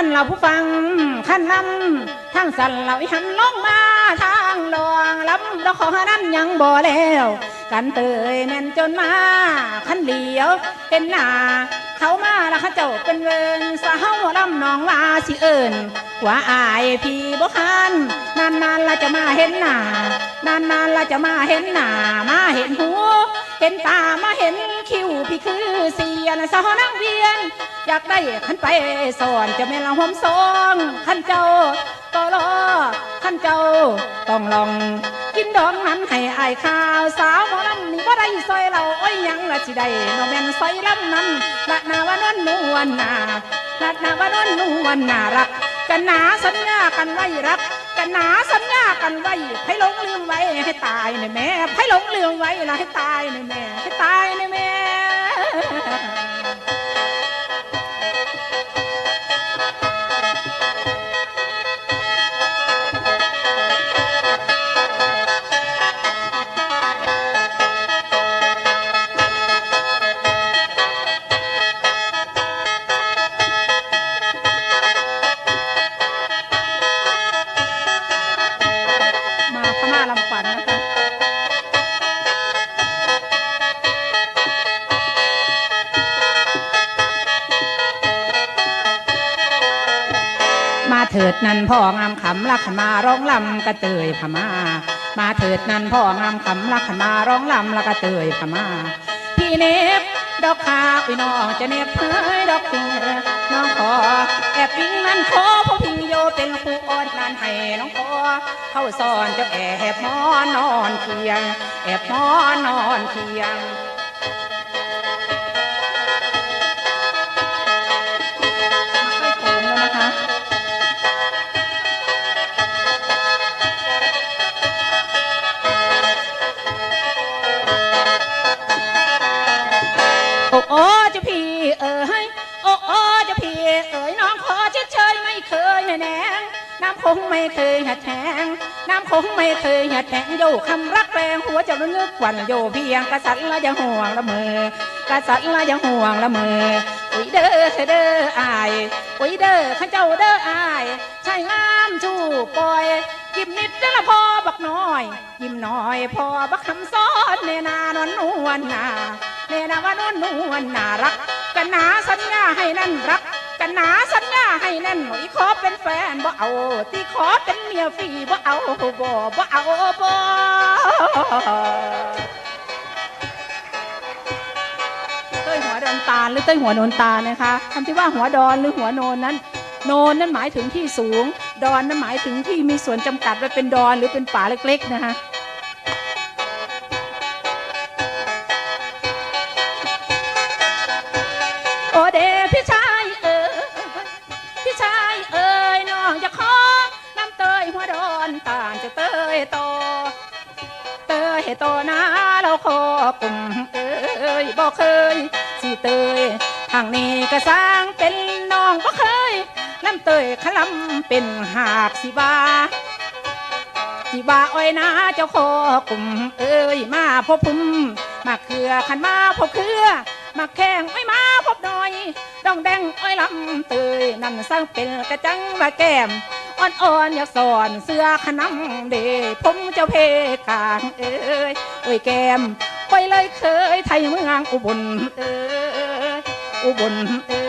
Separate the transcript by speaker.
Speaker 1: ขั้นเราผู้ฟังขั้นลำทางสันเราอีหันลงมาทางดวงลำเราขอนั้นยังบ่แล้วกันเตยแน่นจนมาขั้นเดียวเป็นหนาเขามาแล้วเขาเจ้าเป็นเวินสาวลำน้องว่าสิเอิญว่าอายพี่บ่คันนาน จะมาเห็นหน้านานๆละจะมาเห็นหน้ามาเห็นหูเห็นตามาเห็นคิ้วพี่คือเสียนสาวนั่งเวียน อยากได้ขันไปสอนจะแม่ละหอมซองขันเจ้าต่อรอขันเจ้าต้องลองกินดองนั้นให้อายข้าวสาวหมอลำนี่บ่ได้ซอยเราโอ้ยยังละสิได้นอแมนซอยลำนั้นละนาวานวลนวลนาละนาวานวลนวลนารักกันหนาสัญญากันไว้รักกันหนาสัญ กันไว้ให้หลงลืมไว้ให้ตายในแม่ให้หลงลืมไว้ละให้ตายในแม่ให้ตายในแม่ พม่าลำขวัญนะคะมาเถิดนันพ่องามขำลักขันมาร้องลำกระเตยพม่า มาเถิดนันพ่องามขำลักขันมาร้องลำละกระเตยพม่า พี่เนบดอกขาอุ้ยน้องจะเนบเฮ้ยดอกปิงน้องขอแอบปิงนั้นขอ เพราะพี่โยเป็นครูอ่อนนั้นให้น้องขอเข้าสอนเจ้าแอบหมอนนอนเคียง แอบหมอนนอนเคียงใกล้โขงแล้วนะคะโอ้โงไม่เคยหัดแทงน้ำคงไม่เคยหัดแทงโยคำรักแรงหัวเจะระลึกวันโยเพียงกษัตริย์ละยังห่วงละเมอกษัตริย์ละยังห่วงละเมออุ้ยเด้อเด้ออายอุ้ยเด้อข้าเจ้าเด้ออายใช่งามชูปล่อยยิ้มนิดเด้อละพอบักน้อย ยิ้มน้อยพอบักคำซ้อนเนนานวลนวลนาเนนาว่านวลนวลน่ารักกันหนาสัญญาให้นั่นรัก กันหนาสัญญาให้แน่นอีขอเป็นแฟนบ่เอาตีขอเป็นเมียฟรีบ่เอาบ่บ่เอาบ่เต้ยหัวดอนตาลหรือเต้ยหัวโนนตานะคะคำที่ว่าหัวดอนหรือหัวโนนนั้น โนนนั้นหมายถึงที่สูง ดอนนั้นหมายถึงที่มีส่วนจำกัดไว้เป็นดอนหรือเป็นป่าเล็กๆนะคะ เตยโต เตยโตนะเราขอกลุ่มเอ้ยบอกเคยสิเตยทางนี้ก็สร้างเป็นน้องบ่เคยน้ำเตยขลำเป็นหาบสิบาสิบาอ้อยนะเจ้าขอกลุ่มเอ้ยมาพบพุ่มมาเครือขันมาพบเครือมาแข่งอ้อยมาพบหน่อยดองแดงอ้อยลำเตยนั่นสร้างเป็นกระจังมาแก้ม อ่อนๆอยากสอนเสื้อขนำเดผมเจ้าเพกางเอ้ยโอ้ยแก้มไปเลยเคยไทยเมืองอุบลเอ้ยอุบลเอ้